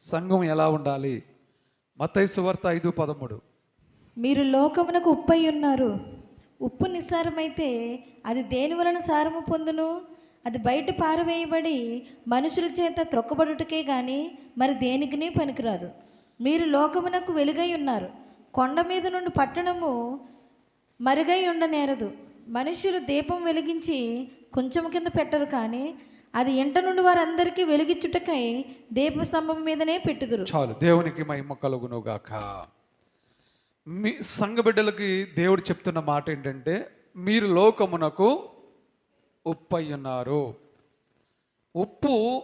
సంఘం ఎలా ఉండాలి? మత్తయి సువార్త ఐదు పదమూడు. మీరు లోకమునకు ఉప్పై ఉన్నారు. ఉప్పు నిస్సారమైతే అది దేని వలన సారము పొందును? అది బయట పారవేయబడి మనుషుల చేత త్రొక్కబడుటకే గాని మరి దేనికిని పనికిరాదు. మీరు లోకమునకు వెలుగై ఉన్నారు. కొండ మీద నుండి పట్టణము మరుగై ఉండనేరదు. మనుషులు దీపం వెలిగించి కొంచెం కింద పెట్టరు కానీ అది ఇంట నుండి వారందరికీ వెలిగించుటకై దీపస్తంభం మీదనే పెట్టుదురు. చాలు దేవునికి మహిమ కలుగునుగాక. మీ సంగబిడ్డలకి దేవుడు చెప్తున్న మాట ఏంటంటే మీరు లోకమునకు ఉప్పు అయ్యున్నారు ఉన్నారు ఉప్పు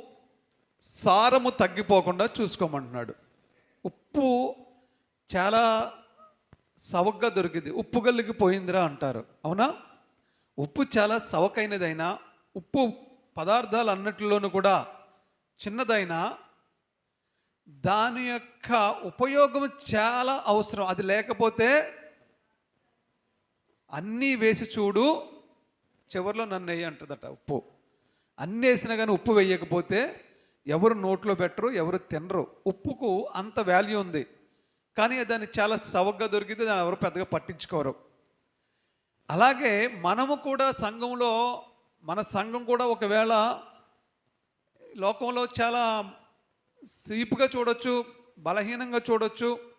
సారము తగ్గిపోకుండా చూసుకోమంటున్నాడు. ఉప్పు చాలా సవగ్గా దొరికింది. ఉప్పు గల్లికి పోయిందిరా అంటారు. అవునా? ఉప్పు చాలా సవకైనదైనా ఉప్పు పదార్థాలు అన్నిటిలోనూ కూడా చిన్నదైనా దాని యొక్క ఉపయోగం చాలా అవసరం. అది లేకపోతే అన్నీ వేసి చూడు చివరిలో నన్ను వేయ అంటుందట ఉప్పు. అన్నీ వేసినా కానీ ఉప్పు వేయకపోతే ఎవరు నోట్లో పెట్టరు ఎవరు తినరు. ఉప్పుకు అంత వాల్యూ ఉంది. కానీ దాన్ని చాలా సవగ్గా దొరికితే దాన్ని ఎవరు పెద్దగా పట్టించుకోరు. అలాగే మనము కూడా సంఘంలో మన సంఘం కూడా ఒకవేళ లోకంలో చాలా సీపుగా చూడొచ్చు బలహీనంగా చూడొచ్చు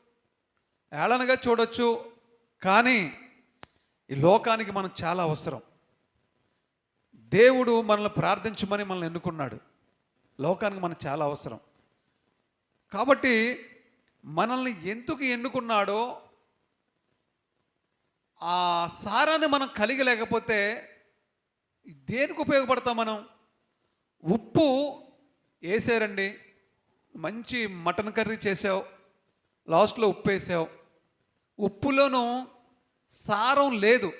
ఏళనగా చూడొచ్చు కానీ ఈ లోకానికి మనం చాలా అవసరం. దేవుడు మనల్ని ప్రార్థించమని మనల్ని ఎన్నుకున్నాడు. లోకానికి మనకు చాలా అవసరం. కాబట్టి మనల్ని ఎందుకు ఎన్నుకున్నాడో ఆ సారాన్ని మనం కలిగి లేకపోతే దేనికి ఉపయోగపడతాం మనం? ఉప్పు వేసారండి. మంచి మటన్ కర్రీ చేసావు. లాస్ట్లో ఉప్పు వేసావు. ఉప్పులోనూ సారం లేదు.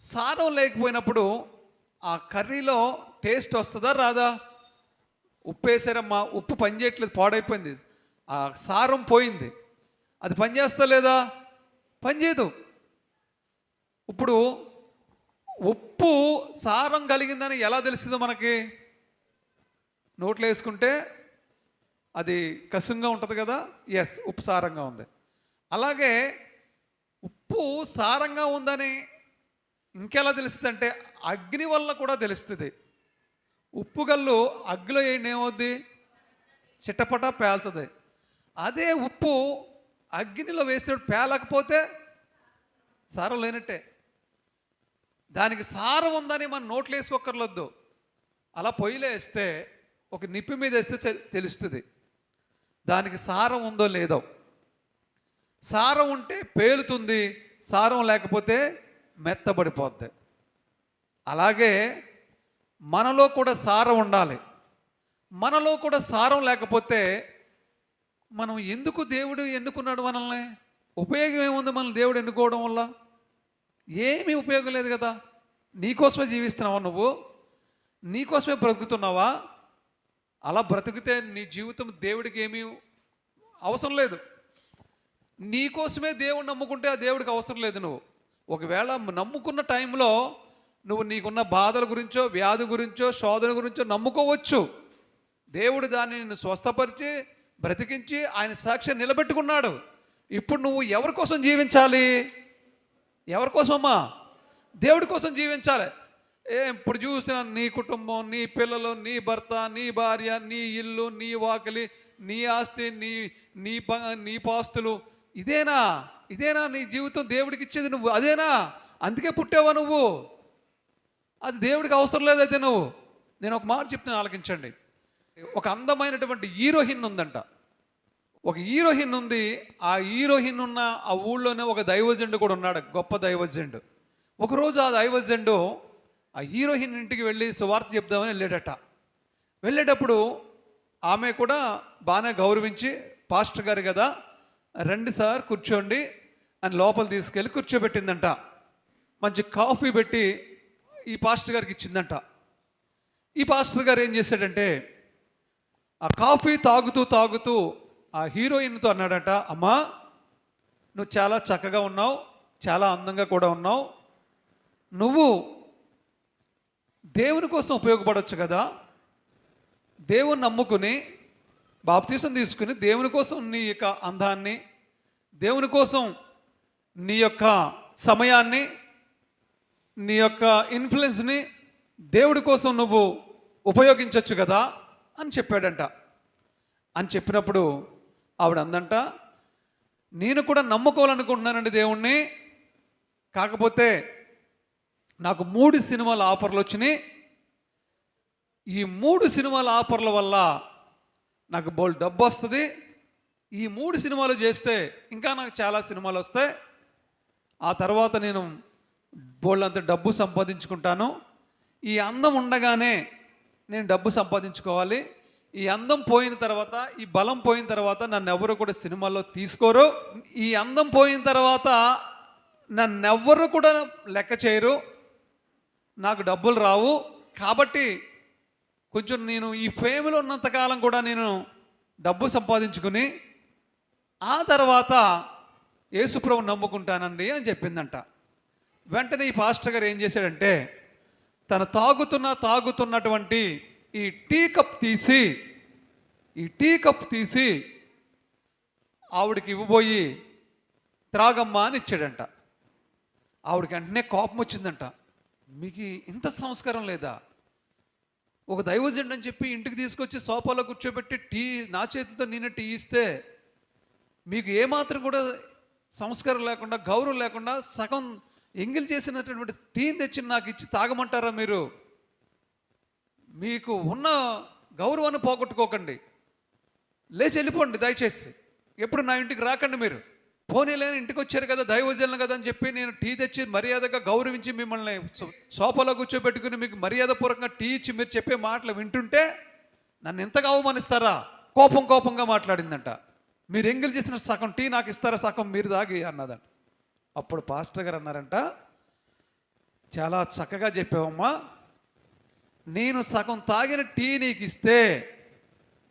సారం లేకపోయినప్పుడు ఆ కర్రీలో టేస్ట్ వస్తుందా రాదా? ఉప్పు వేసారమ్మా ఉప్పు పనిచేయట్లేదు పాడైపోయింది. ఆ సారం పోయింది. అది పనిచేస్తా లేదా పనిచేయదు ఇప్పుడు ఉప్పు సారం కలిగిందని ఎలా తెలిసిందో మనకి? నోట్లో వేసుకుంటే అది కసుంగా ఉంటుంది కదా? ఎస్ ఉప్పు సారంగా ఉంది. అలాగే ఉప్పు సారంగా ఉందని ఇంకెలా తెలుస్తుంది అంటే అగ్ని వల్ల కూడా తెలుస్తుంది. ఉప్పు గల్లు అగ్గిలో ఏమవుద్ది? చిట్టపట పేలుతుంది. అదే ఉప్పు అగ్నిలో వేస్తే పేలకపోతే సారం లేనట్టే. దానికి సారం ఉందని మన నోట్లో వేసుకోకర్లొద్దు అలా పొయ్యిలో వేస్తే ఒక నిప్పి మీద వేస్తే తెలుస్తుంది. దానికి సారం ఉందో లేదో. సారం ఉంటే పేలుతుంది సారం లేకపోతే మెత్తబడిపోద్ది. అలాగే మనలో కూడా సారం ఉండాలి. మనలో కూడా సారం లేకపోతే మనం ఎందుకు దేవుడు ఎన్నుకున్నాడు మనల్ని? ఉపయోగం ఏముంది మనల్ని దేవుడు ఎన్నుకోవడం వల్ల? ఏమీ ఉపయోగం లేదు కదా. నీకోసమే జీవిస్తున్నావా నువ్వు? నీకోసమే బ్రతుకుతున్నావా? అలా బ్రతికితే నీ జీవితం దేవుడికి ఏమీ అవసరం లేదు. నీకోసమే దేవుడు నమ్ముకుంటే ఆ దేవుడికి అవసరం లేదు నువ్వు. ఒకవేళ నమ్ముకున్న టైంలో నువ్వు నీకున్న బాధల గురించో వ్యాధి గురించో శోధన గురించో నమ్ముకోవచ్చు. దేవుడు దాన్ని నిన్ను స్వస్థపరిచి బ్రతికించి ఆయన సాక్ష్యం నిలబెట్టుకున్నాడు. ఇప్పుడు నువ్వు ఎవరి కోసం జీవించాలి? ఎవరి కోసమమ్మా? దేవుడి కోసం జీవించాలి. ఏ ఇప్పుడు చూసిన నీ కుటుంబం నీ పిల్లలు నీ భర్త నీ భార్య నీ ఇల్లు నీ వాకిలి నీ ఆస్తి నీ నీ ప నీ పాస్తులు. ఇదేనా? ఇదేనా నీ జీవితం దేవుడికి ఇచ్చేది నువ్వు? అదేనా? అందుకే పుట్టావా నువ్వు? అది దేవుడికి అవసరం లేదైతే నువ్వు? నేను ఒక మాట చెప్తాను ఆలకించండి. ఒక అందమైనటువంటి హీరోయిన్ ఉందంట. ఒక హీరోయిన్ ఉంది ఆ హీరోయిన్ ఉన్న ఆ ఊళ్ళోనే ఒక దైవజెండు కూడా ఉన్నాడు గొప్ప దైవజెండు. ఒకరోజు ఆ దైవజెండు ఆ హీరోయిన్ ఇంటికి వెళ్ళి సువార్త చెప్దామని వెళ్ళాడట వెళ్ళేటప్పుడు ఆమె కూడా బాగానే గౌరవించి పాస్టర్ గారు కదా రండి సార్ కూర్చోండి అని లోపల తీసుకెళ్ళి కూర్చోబెట్టిందంట. మంచి కాఫీ పెట్టి ఈ పాస్టర్ గారికి ఇచ్చిందంట. ఈ పాస్టర్ గారు ఏం చేశాడంటే ఆ కాఫీ తాగుతూ తాగుతూ ఆ హీరోయిన్తో అన్నాడట అమ్మా నువ్వు చాలా చక్కగా ఉన్నావు చాలా అందంగా కూడా ఉన్నావు. నువ్వు దేవుని కోసం ఉపయోగపడవచ్చు కదా. దేవుని నమ్ముకుని బాప్తీసం తీసుకుని దేవుని కోసం నీ యొక్క అందాన్ని దేవుని కోసం నీ యొక్క సమయాన్ని నీ యొక్క ఇన్ఫ్లుయెన్స్ని దేవుడి కోసం నువ్వు ఉపయోగించవచ్చు కదా అని చెప్పాడంట. అని చెప్పినప్పుడు ఆవిడ అందంట నేను కూడా నమ్ముకోవాలనుకుంటున్నానండి దేవుణ్ణి. కాకపోతే నాకు మూడు సినిమాల ఆఫర్లు వచ్చినాయి. ఈ మూడు సినిమాల ఆఫర్ల వల్ల నాకు బోల్ డబ్బు వస్తుంది. ఈ మూడు సినిమాలు చేస్తే ఇంకా నాకు చాలా సినిమాలు వస్తాయి. ఆ తర్వాత నేను బోళ్ళంత డబ్బు సంపాదించుకుంటాను. ఈ అందం ఉండగానే నేను డబ్బు సంపాదించుకోవాలి. ఈ అందం పోయిన తర్వాత ఈ బలం పోయిన తర్వాత నన్ను ఎవరు కూడా సినిమాల్లో తీసుకోరు. ఈ అందం పోయిన తర్వాత నన్నెవ్వరు కూడా లెక్క చేయరు. నాకు డబ్బులు రావు. కాబట్టి కొంచెం నేను ఈ ఫేమ్లో ఉన్నంతకాలం కూడా నేను డబ్బు సంపాదించుకుని ఆ తర్వాత యేసుప్రభు నమ్ముకుంటానండి అని చెప్పిందంట. వెంటనే ఈ పాస్టర్ గారు ఏం చేశాడంటే తను తాగుతున్న తాగుతున్నటువంటి ఈ టీ కప్ తీసి ఈ టీ కప్ తీసి ఆవిడకి ఇవ్వబోయి త్రాగమ్మా అని ఇచ్చాడంట. ఆవిడకి వెంటనే కోపం వచ్చిందంట. మీకు ఇంత సంస్కారం లేదా? ఒక దైవజండు అని చెప్పి ఇంటికి తీసుకొచ్చి సోఫాలో కూర్చోబెట్టి టీ నా చేతితో నేను టీ ఇస్తే మీకు ఏమాత్రం కూడా సంస్కారం లేకుండా గౌరవం లేకుండా సగం ఎంగిల్ చేసినటువంటి టీని తెచ్చి నాకు ఇచ్చి తాగమంటారా మీరు? మీకు ఉన్న గౌరవాన్ని పోగొట్టుకోకండి. లేచి వెళ్ళిపోండి దయచేసి. ఎప్పుడు నా ఇంటికి రాకండి మీరు. పోనీ లేని ఇంటికి వచ్చారు కదా దైవజనులు కదా అని చెప్పి నేను టీ తెచ్చి మర్యాదగా గౌరవించి మిమ్మల్ని సోఫాలో కూర్చోబెట్టుకుని మీకు మర్యాదపూర్వకంగా టీ ఇచ్చి మీరు చెప్పే మాటలు వింటుంటే నన్ను ఎంతగా అవమానిస్తారా? కోపం కోపంగా మాట్లాడిందంట. మీరు ఎంగిల్ చేసిన సగం టీ నాకు ఇస్తారా సగం మీరు దాగి అన్నదంట. అప్పుడు పాస్టర్ గారు అన్నారంట చాలా చక్కగా చెప్పావమ్మా. నేను సగం తాగిన టీ నీకు ఇస్తే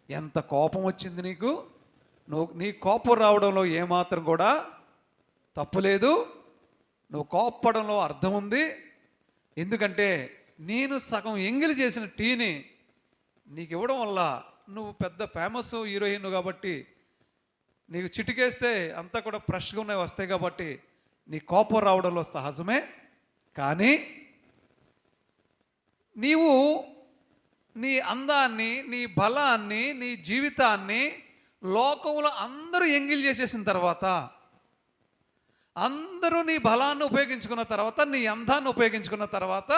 ఎంత కోపం వచ్చింది నీకు? నువ్వు నీ కోపం రావడంలో ఏమాత్రం కూడా తప్పులేదు నువ్వు కోప్పడంలో అర్థం ఉంది. ఎందుకంటే నేను సగం ఎంగిలి చేసిన టీని నీకు ఇవ్వడం వల్ల నువ్వు పెద్ద ఫేమస్ హీరోయిన్ కాబట్టి నీకు చిటికేస్తే అంతా కూడా ఫ్రెష్గా ఉన్నాయి వస్తాయి కాబట్టి నీ కోపం రావడంలో సహజమే. కానీ నీవు నీ అందాన్ని నీ బలాన్ని నీ జీవితాన్ని లోకంలో అందరూ ఎంగిల్ చేసేసిన తర్వాత అందరూ నీ బలాన్ని ఉపయోగించుకున్న తర్వాత నీ అందాన్ని ఉపయోగించుకున్న తర్వాత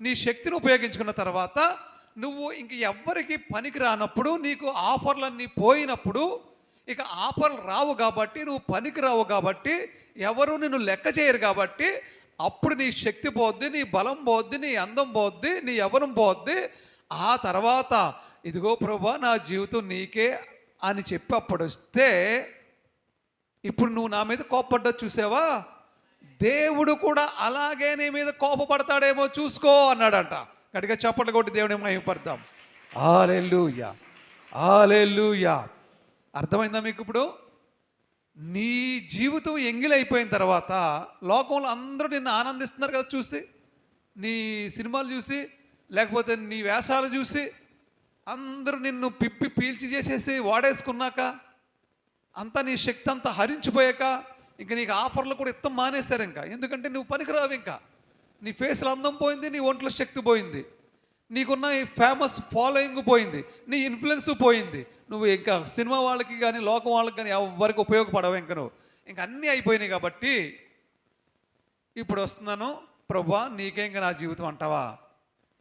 నీ శక్తిని ఉపయోగించుకున్న తర్వాత నువ్వు ఇంక ఎవ్వరికి పనికి రానప్పుడు నీకు ఆఫర్లన్నీ పోయినప్పుడు ఇక ఆఫర్లు రావు కాబట్టి నువ్వు పనికి రావు కాబట్టి ఎవరు నిన్ను లెక్క చేయరు కాబట్టి అప్పుడు నీ శక్తి పోద్ది నీ బలం పోద్ది నీ అందం పోద్ది నీ యవనం పోద్ది. ఆ తర్వాత ఇదిగో ప్రభా నా జీవితం నీకే అని చెప్పి అప్పుడు వస్తే ఇప్పుడు నువ్వు నా మీద కోపడ్డా చూసావా? దేవుడు కూడా అలాగే నీ మీద కోపపడతాడేమో చూసుకో అన్నాడంట. గట్టిగా చప్పట్లు కొట్టి దేవుని మహిమపడతాం ఆలెల్లుయా ఆలెల్లుయా అర్థమైందా మీకు ఇప్పుడు? నీ జీవితం ఎంగిలైపోయిన తర్వాత లోకంలో అందరూ నిన్ను ఆనందిస్తున్నారు కదా చూసి నీ సినిమాలు చూసి లేకపోతే నీ వేషాలు చూసి అందరూ నిన్ను పిప్పి పీల్చి చేసేసి వాడేసుకున్నాక అంతా నీ శక్తి అంతా హరించిపోయాక ఇంక నీకు ఆఫర్లు కూడా ఇత్తం మానేస్తారు ఇంకా. ఎందుకంటే నువ్వు పనికిరావు ఇంకా. నీ ఫేస్లో అందం పోయింది నీ ఒంట్లో శక్తి పోయింది. నీకున్న ఈ ఫేమస్ ఫాలోయింగ్ పోయింది నీ ఇన్ఫ్లుయెన్స్ పోయింది. నువ్వు ఇంకా సినిమా వాళ్ళకి కానీ లోకం వాళ్ళకి కానీ ఎవరికి ఉపయోగపడవు ఇంకా నువ్వు. ఇంక అన్నీ అయిపోయినాయి కాబట్టి ఇప్పుడు వస్తున్నాను ప్రభా నీకే ఇంకా నా జీవితం అంటావా?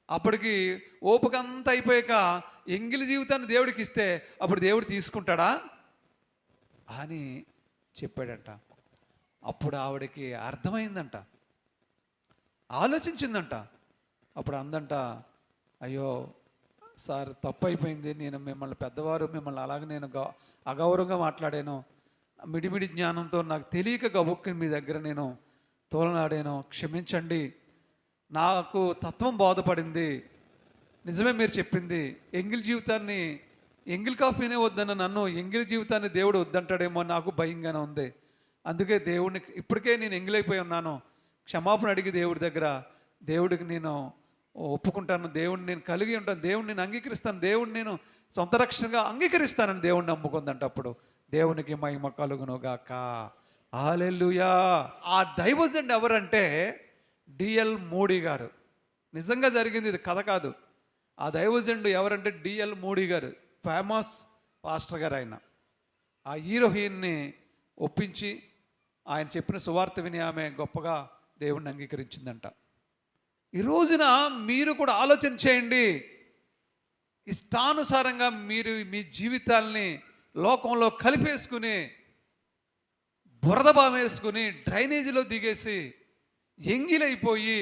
అప్పటికి ఓపిక అంతా అయిపోయాక ఎంగిలి జీవితాన్ని దేవుడికి ఇస్తే అప్పుడు దేవుడు తీసుకుంటాడా? అని చెప్పాడంట. అప్పుడు ఆవిడకి అర్థమైందంట. ఆలోచించిందంట. అప్పుడు అందంట అయ్యో సార్ తప్పు అయిపోయింది నేను మిమ్మల్ని పెద్దవారు మిమ్మల్ని అలాగే నేను గౌ అగౌరవంగా మాట్లాడాను. మిడిమిడి జ్ఞానంతో నాకు తెలియక గబుక్కి మీ దగ్గర నేను తోలనాడాను. క్షమించండి. నాకు తత్వం బోధపడింది. నిజమే మీరు చెప్పింది. ఎంగిల్ జీవితాన్ని ఎంగిల్ కాఫీనే వద్దన్న నన్ను ఎంగిల్ జీవితాన్ని దేవుడు వద్దంటాడేమో నాకు భయంగానే ఉంది. అందుకే దేవుడిని ఇప్పటికే నేను ఎంగిలైపోయి ఉన్నాను. క్షమాపణ అడిగి దేవుడి దగ్గర దేవుడికి నేను ఒప్పుకుంటాను దేవుడిని నేను కలిగి ఉంటాను దేవుడిని నేను అంగీకరిస్తాను దేవుడిని నేను సొంత రక్షణగా అంగీకరిస్తానని దేవుడిని నమ్ముకుందంట అప్పుడు దేవునికి మహిమ కలుగును ఆలెల్లుయా ఆ దైవజండ్ ఎవరంటే డిఎల్ మోడీ గారు. నిజంగా జరిగింది ఇది కథ కాదు. ఆ దైవజండు ఎవరంటే డిఎల్ మోడీ గారు ఫేమస్ పాస్టర్ గారు ఆయన. ఆ హీరోయిన్ని ఒప్పించి ఆయన చెప్పిన సువార్త విని ఆమె గొప్పగా దేవుణ్ణి అంగీకరించిందంట. ఈ రోజున మీరు కూడా ఆలోచన చేయండి. ఇష్టానుసారంగా మీరు మీ జీవితాల్ని లోకంలో కలిపేసుకుని బురద బామేసుకుని డ్రైనేజీలో దిగేసి ఎంగిలైపోయి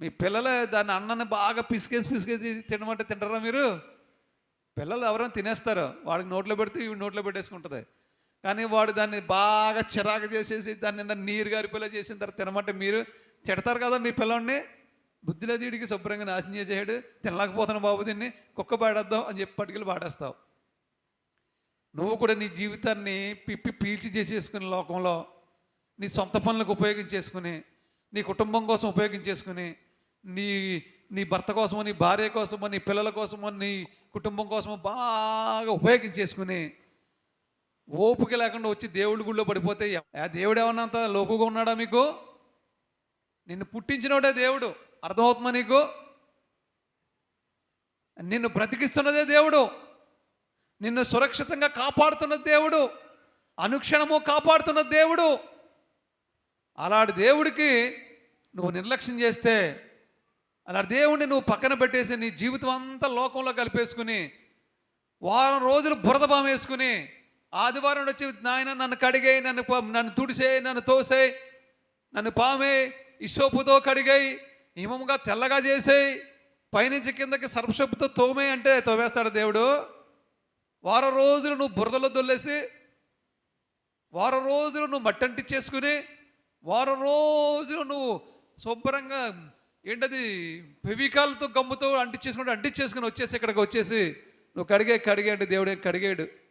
మీ పిల్లల దాని అన్నని బాగా పిసికేసి పిసికేసి తినమంటే తింటారా మీరు? పిల్లలు ఎవరైనా తినేస్తారు వాడికి నోట్లో పెడితే ఇవి నోట్లో పెట్టేసుకుంటుంది. కానీ వాడు దాన్ని బాగా చిరాకు చేసేసి దాన్ని నిన్న నీరు గారిపోయేలా చేసిన తర్వాత తినమంటే మీరు తిడతారు కదా మీ పిల్లల్ని బుద్ధిలో దీడికి శుభ్రంగా నాశనం చేసేయడు. తినలేకపోతున్న బాబు దీన్ని. కుక్క పాడేద్దాం అని చెప్పి పట్టుకెళ్ళి పాడేస్తావు నువ్వు కూడా నీ జీవితాన్ని పిప్పి పీల్చి చేసేసుకుని లోకంలో నీ సొంత పనులకు ఉపయోగించేసుకుని నీ కుటుంబం కోసం ఉపయోగించేసుకుని నీ నీ భర్త కోసమో నీ భార్య కోసమో నీ పిల్లల కోసమో నీ కుటుంబం కోసమో బాగా ఉపయోగించేసుకుని ఓపిక లేకుండా వచ్చి దేవుడి గుళ్ళో పడిపోతే ఆ దేవుడు ఏమన్నంత అంత లోకుగా ఉన్నాడా మీకు? నిన్ను పుట్టించినోడే దేవుడు. అర్థమవుతుందా నీకు? నిన్ను బ్రతికిస్తున్నదే దేవుడు. నిన్ను సురక్షితంగా కాపాడుతున్న దేవుడు. అనుక్షణము కాపాడుతున్న దేవుడు. అలాంటి దేవుడికి నువ్వు నిర్లక్ష్యం చేస్తే అలాంటి దేవుడిని నువ్వు పక్కన పెట్టేసి నీ జీవితం అంతా లోకంలో కలిపేసుకుని వారం రోజులు బురద బామేసుకుని వేసుకుని ఆదివారం వచ్చి నాయన నన్ను కడిగాయి నన్ను నన్ను తుడిసేయి నన్ను తోసే నన్ను పామే ఇసోపుతో కడిగాయి హిమముగా తెల్లగా చేసేయి పైనుంచి కిందకి సర్పసొప్పుతో తోమే అంటే తోమేస్తాడు దేవుడు. వారం రోజులు నువ్వు బురదలో దొల్లేసి వారం రోజులు నువ్వు మట్టి చేసుకుని వారం రోజులు నువ్వు శుభ్రంగా ఏంటది పెవికాలతో గమ్ముతో అంటించేసుకుంటే అంటించేసుకుని వచ్చేసి ఇక్కడికి వచ్చేసి నువ్వు కడిగే కడిగే అంటే దేవుడు కడిగాడు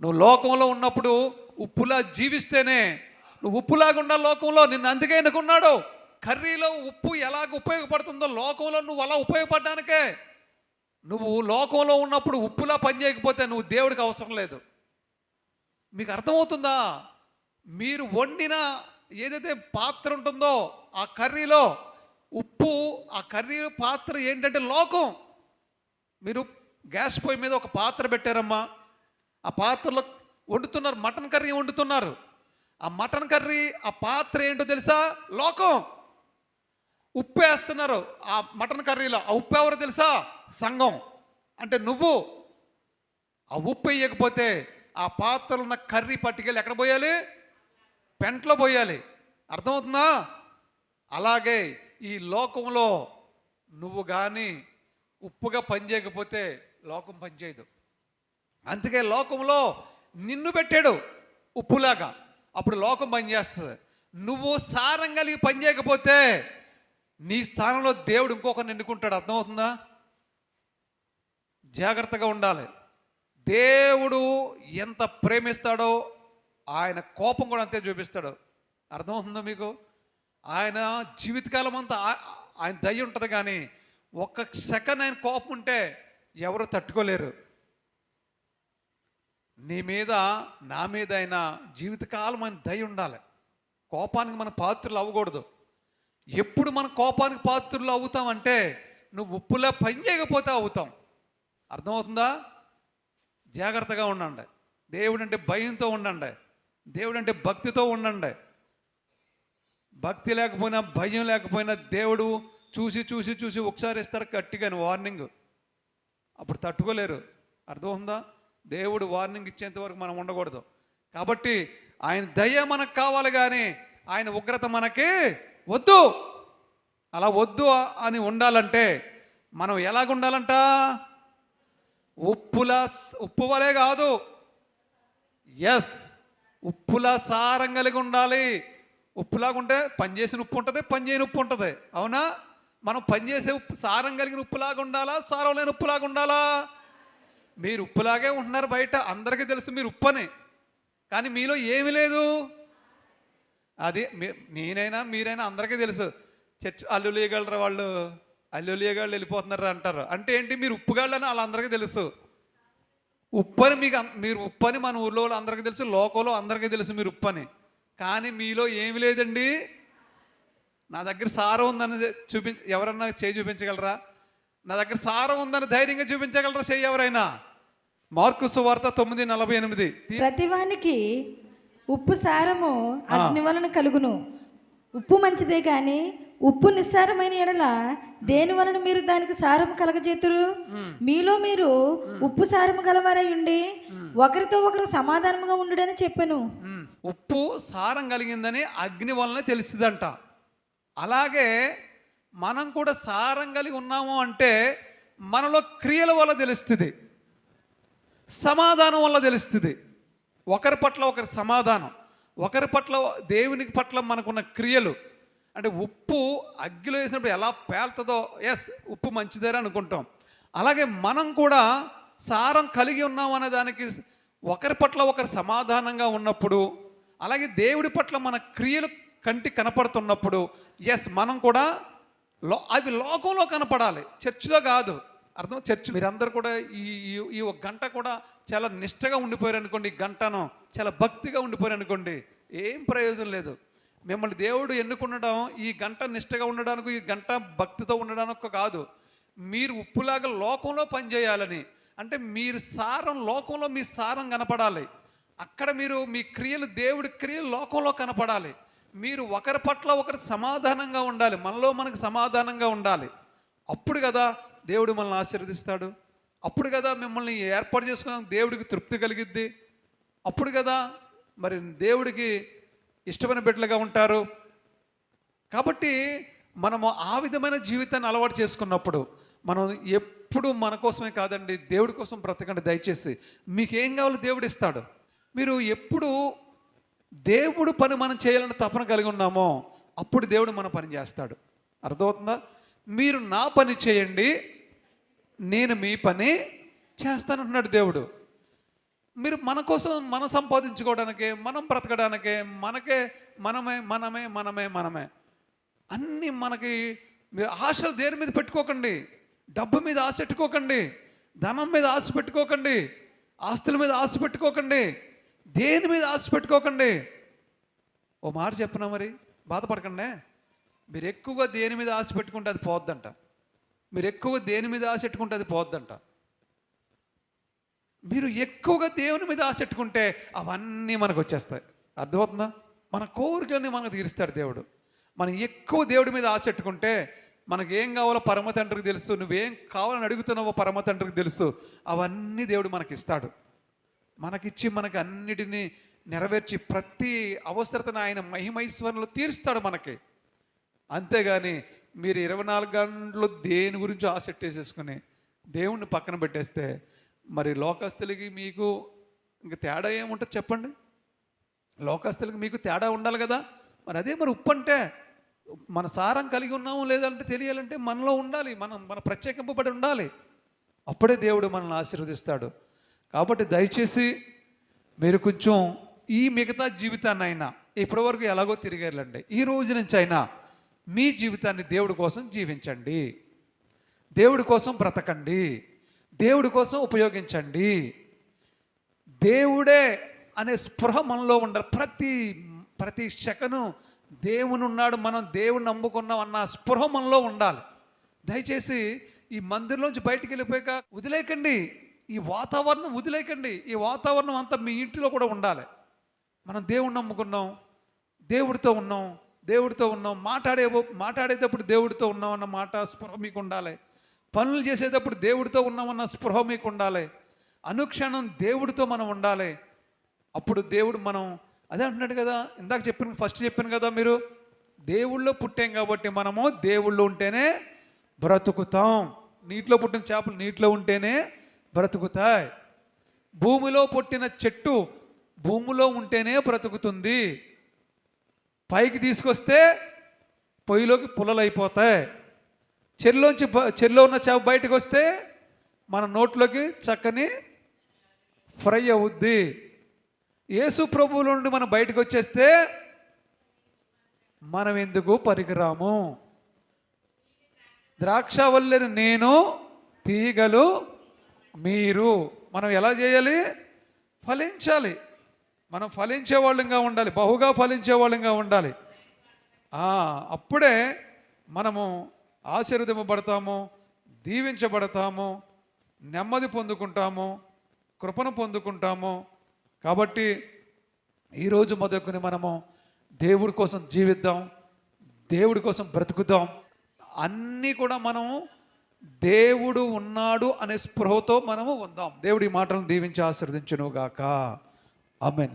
నువ్వు లోకంలో ఉన్నప్పుడు ఉప్పులా జీవిస్తేనే నువ్వు ఉప్పులాగా ఉన్న లోకంలో నిన్ను అందుకే ఎన్నుకున్నాడు. కర్రీలో ఉప్పు ఎలాగ ఉపయోగపడుతుందో లోకంలో నువ్వు అలా ఉపయోగపడడానికే. నువ్వు లోకంలో ఉన్నప్పుడు ఉప్పులా పని చేయకపోతే నువ్వు దేవుడికి అవసరం లేదు. మీకు అర్థమవుతుందా? మీరు వండిన ఏదైతే పాత్ర ఉంటుందో ఆ కర్రీలో ఉప్పు ఆ కర్రీ పాత్ర ఏంటంటే లోకం. మీరు గ్యాస్ పొయ్యి మీద ఒక పాత్ర పెట్టారమ్మా. ఆ పాత్రలో వండుతున్నారు మటన్ కర్రీ వండుతున్నారు. ఆ మటన్ కర్రీ ఆ పాత్ర ఏంటో తెలుసా? లోకం. ఉప్పు వేస్తున్నారు ఆ మటన్ కర్రీలో ఆ ఉప్పు ఎవరు తెలుసా? సంఘం. అంటే నువ్వు. ఆ ఉప్పు వేయకపోతే ఆ పాత్రలో ఉన్న కర్రీ పట్టుకెళ్ళి ఎక్కడ పోయాలి? పెంట్లో పోయాలి. అర్థమవుతుందా? అలాగే ఈ లోకంలో నువ్వు కానీ ఉప్పుగా పనిచేయకపోతే లోకం పనిచేయదు. అందుకే లోకంలో నిన్ను పెట్టాడు ఉప్పులాగా. అప్పుడు లోకం పనిచేస్తుంది నువ్వు సారం కలిగి పనిచేయకపోతే నీ స్థానంలో దేవుడు ఇంకొకరిని ఎన్నుకుంటాడు అర్థమవుతుందా? జాగ్రత్తగా ఉండాలి. దేవుడు ఎంత ప్రేమిస్తాడో ఆయన కోపం కూడా అంతే చూపిస్తాడు. అర్థమవుతుందా మీకు? ఆయన జీవితకాలం అంతా ఆయన దయ ఉంటుంది కానీ ఒక్క సెకండ్ ఆయన కోపం ఉంటే ఎవరు తట్టుకోలేరు. నీ మీద నా మీద అయినా జీవితకాలం అని దయ ఉండాలి. కోపానికి మన పాత్రలు అవ్వకూడదు. ఎప్పుడు మన కోపానికి పాత్రలు అవుతామంటే నువ్వు ఉప్పులా పని చేయకపోతే అవుతాం. అర్థమవుతుందా? జాగ్రత్తగా ఉండండి. దేవుడు అంటే భయంతో ఉండండి. దేవుడు అంటే భక్తితో ఉండండి. భక్తి లేకపోయినా భయం లేకపోయినా దేవుడు చూసి చూసి చూసి ఒకసారి ఇస్తారు గట్టిగా వార్నింగ్. అప్పుడు తట్టుకోలేరు. అర్థమవుతుందా? దేవుడు వార్నింగ్ ఇచ్చేంత వరకు మనం ఉండకూడదు. కాబట్టి ఆయన దయ మనకు కావాలి కానీ ఆయన ఉగ్రత మనకి వద్దు. అలా వద్దు అని ఉండాలంటే మనం ఎలాగ ఉండాలంట ఉప్పులా ఉప్పు వలే కాదు. ఎస్ ఉప్పులా సారం కలిగి ఉండాలి. ఉప్పులాగా ఉంటే పని చేసిన ఉప్పు ఉంటుంది పనిచేయని ఉప్పు ఉంటుంది. అవునా? మనం పని చేసే ఉప్పు సారం కలిగిన ఉప్పులాగా ఉండాలా సారం లేని ఉప్పులాగా ఉండాలా మీరు ఉప్పులాగే ఉంటున్నారు బయట అందరికీ తెలుసు మీరు ఉప్పని. కానీ మీలో ఏమీ లేదు. అది మీ- నేనైనా మీరైనా అందరికీ తెలుసు. చర్చ్ అల్లులియగలరు వాళ్ళు? అల్లులియగాళ్ళు వెళ్ళిపోతున్నారు అంటారు. అంటే ఏంటి? మీరు ఉప్పుగాళ్ళని వాళ్ళందరికీ తెలుసు. ఉప్పని మీకు మీరు ఉప్పని మన ఊర్లో వాళ్ళు అందరికీ తెలుసు లోకంలో అందరికీ తెలుసు మీరు ఉప్పని. కానీ మీలో ఏమి లేదండి. నా దగ్గర సారం ఉందని చూపి ఎవరన్నా చేయి చూపించగలరా? నా దగ్గర సారం ఉందని ధైర్యంగా చూపించగలరా చేయి ఎవరైనా? మార్కు సువార్త తొమ్మిది నలభై ఎనిమిది. ప్రతివానికి ఉప్పు సారము అగ్ని వలన కలుగును. ఉప్పు మంచిదే కానీ ఉప్పు నిస్సారమైన ఎడల దేని వలన మీరు దానికి సారం కలగజేతురు? మీలో మీరు ఉప్పు సారము గలవారై ఉండి ఒకరితో ఒకరు సమాధానముగా ఉండుడని చెప్పాను. ఉప్పు సారం కలిగిందని అగ్ని వలన తెలిసిదంట అలాగే మనం కూడా సారం కలిగి ఉన్నాము అంటే మనలో క్రియల వల్ల తెలుస్తుంది. సమాధానం వల్ల తెలుస్తుంది. ఒకరి పట్ల ఒకరి సమాధానం ఒకరి పట్ల దేవునికి పట్ల మనకున్న క్రియలు. అంటే ఉప్పు అగ్గిలో వేసినప్పుడు ఎలా పేలుతుందో ఎస్ ఉప్పు మంచిదే అనుకుంటాం. అలాగే మనం కూడా సారం కలిగి ఉన్నాం అనే దానికి ఒకరి పట్ల ఒకరు సమాధానంగా ఉన్నప్పుడు అలాగే దేవుడి పట్ల మన క్రియలు కంటి కనపడుతున్నప్పుడు ఎస్ మనం కూడా లో అవి లోకంలో కనపడాలి. చర్చిలో కాదు. అర్థం? చర్చ్ మీరందరూ కూడా ఈ ఈ- ఒక గంట కూడా చాలా నిష్టగా ఉండిపోయారు అనుకోండి ఈ గంటను. చాలా భక్తిగా ఉండిపోయారు అనుకోండి ఏం ప్రయోజనం లేదు. మిమ్మల్ని దేవుడు ఎన్నుకుండడం ఈ గంట నిష్టగా ఉండడానికి ఈ గంట భక్తితో ఉండడానికి కాదు. మీరు ఉప్పులాగా లోకంలో పనిచేయాలని. అంటే మీరు సారం లోకంలో మీ సారం కనపడాలి. అక్కడ మీరు మీ క్రియలు దేవుడి క్రియలు లోకంలో కనపడాలి. మీరు ఒకరి పట్ల ఒకరు సమాధానంగా ఉండాలి. మనలో మనకు సమాధానంగా ఉండాలి. అప్పుడు కదా దేవుడు మనల్ని ఆశీర్వదిస్తాడు. అప్పుడు కదా మిమ్మల్ని ఏర్పాటు చేసుకున్నాం. దేవుడికి తృప్తి కలిగిద్ది. అప్పుడు కదా మరి దేవుడికి ఇష్టమైన బిడ్డలుగా ఉంటారు. కాబట్టి మనము ఆ విధమైన జీవితాన్ని అలవాటు చేసుకున్నప్పుడు మనం ఎప్పుడు మన కోసమే కాదండి దేవుడి కోసం బ్రతకండి దయచేసి. మీకు ఏం కావాలో దేవుడు ఇస్తాడు. మీరు ఎప్పుడు దేవుడు పని మనం చేయాలని తపన కలిగి ఉన్నామో అప్పుడు దేవుడు మన పని చేస్తాడు. అర్థమవుతుందా? మీరు నా పని చేయండి నేను మీ పని చేస్తానంటున్నాడు దేవుడు. మీరు మన కోసం మనం సంపాదించుకోవడానికే మనం బ్రతకడానికే మనకే మనమే మనమే మనమే మనమే. అన్నీ మనకి మీరు ఆశలు దేని మీద పెట్టుకోకండి. డబ్బు మీద ఆశ పెట్టుకోకండి. ధనం మీద ఆశ పెట్టుకోకండి. ఆస్తుల మీద ఆశ పెట్టుకోకండి. దేని మీద ఆశ పెట్టుకోకండి. ఓ మాట చెప్పనా మరి? బాధపడకండి. మీరు ఎక్కువగా దేని మీద ఆశ పెట్టుకుంటే అది పోద్దంట. మీరు ఎక్కువ దేని మీద ఆశ పెట్టుకుంటే అది పోద్దంట. మీరు ఎక్కువగా దేవుని మీద ఆశ పెట్టుకుంటే అవన్నీ మనకు వచ్చేస్తాయి అర్థమవుతుందా? మన కోరికలన్నీ మనకు తీరుస్తాడు దేవుడు. మనం ఎక్కువ దేవుడి మీద ఆశ పెట్టుకుంటే మనకు ఏం కావాలో పరమ తండ్రికి తెలుసు నువ్వేం కావాలని అడుగుతున్నావో పరమ తండ్రికి తెలుసు అవన్నీ దేవుడు మనకి ఇస్తాడు మనకిచ్చి మనకి అన్నిటినీ నెరవేర్చి ప్రతి అవసరతను ఆయన మహిమైశ్వరంలో తీరుస్తాడు మనకి. అంతేగాని మీరు ఇరవై నాలుగు గంటలు దేని గురించి ఆసెట్టేసేసుకుని దేవుణ్ణి పక్కన పెట్టేస్తే మరి లోకస్తులకి మీకు ఇంక తేడా ఏముంటుంది చెప్పండి? లోకస్తులకి మీకు తేడా ఉండాలి కదా? మరి అదే మరి ఉప్పు అంటే మన సారం కలిగి ఉన్నాము లేదంటే తెలియాలంటే మనలో ఉండాలి మనం మన ప్రత్యేకింపబడి ఉండాలి. అప్పుడే దేవుడు మనల్ని ఆశీర్వదిస్తాడు. కాబట్టి దయచేసి మీరు కొంచెం ఈ మిగతా జీవితాన్ని అయినా ఇప్పటి వరకు ఎలాగో తిరిగేళ్ళండి ఈ రోజు నుంచి అయినా మీ జీవితాన్ని దేవుడి కోసం జీవించండి. దేవుడి కోసం బ్రతకండి. దేవుడి కోసం ఉపయోగించండి. దేవుడే అనే స్పృహ మనలో ఉండాలి ప్రతి ప్రతి శకను దేవుని ఉన్నాడు మనం దేవుని నమ్ముకున్నాం అన్న స్పృహ మనలో ఉండాలి. దయచేసి ఈ మందిరంలోంచి బయటికి వెళ్ళిపోయాక వదిలేకండి ఈ వాతావరణం వదిలేకండి ఈ వాతావరణం అంతా మీ ఇంటిలో కూడా ఉండాలి. మనం దేవుణ్ణి నమ్ముకున్నాం దేవుడితో ఉన్నాం దేవుడితో ఉన్నాం మాట్లాడే మాట్లాడేటప్పుడు దేవుడితో ఉన్నామన్న మాట స్పృహ మీకు ఉండాలి పనులు చేసేటప్పుడు దేవుడితో ఉన్నామన్న స్పృహ మీకు ఉండాలి అనుక్షణం దేవుడితో మనం ఉండాలి. అప్పుడు దేవుడు మనం అదే అంటున్నాడు కదా ఇందాక చెప్పిన ఫస్ట్ చెప్పాను కదా మీరు దేవుళ్ళో పుట్టాం కాబట్టి మనము దేవుళ్ళు ఉంటేనే బ్రతుకుతాం. నీటిలో పుట్టిన చేపలు నీటిలో ఉంటేనే బ్రతుకుతాయి. భూమిలో పుట్టిన చెట్టు భూమిలో ఉంటేనే బ్రతుకుతుంది. పైకి తీసుకొస్తే పొయ్యిలోకి పుల్లలు చెరులోంచి బ- చెరులో ఉన్న చేప బయటకు వస్తే మన నోట్లోకి చక్కని ఫ్రై అవుద్ది. యేసు ప్రభువుల నుండి మనం బయటకు వచ్చేస్తే మనం ఎందుకు పనికిరాము ద్రాక్షవల్లిని నేను తీగలు మీరు. మనం ఎలా చేయాలి? ఫలించాలి. మనం ఫలించే వాళ్ళంగా ఉండాలి. బహుగా ఫలించే వాళ్ళంగా ఉండాలి అప్పుడే మనము ఆశీర్వదింపబడతాము దీవించబడతాము నెమ్మది పొందుకుంటాము కృపను పొందుకుంటాము. కాబట్టి ఈరోజు మొదలుకొని మనము దేవుడి కోసం జీవిద్దాం దేవుడి కోసం బ్రతుకుదాం. అన్నీ కూడా మనము దేవుడు ఉన్నాడు అనే స్పృహతో మనము ఉందాం. దేవుడి మాటలను దీవించి ఆశీర్వదించును Amen.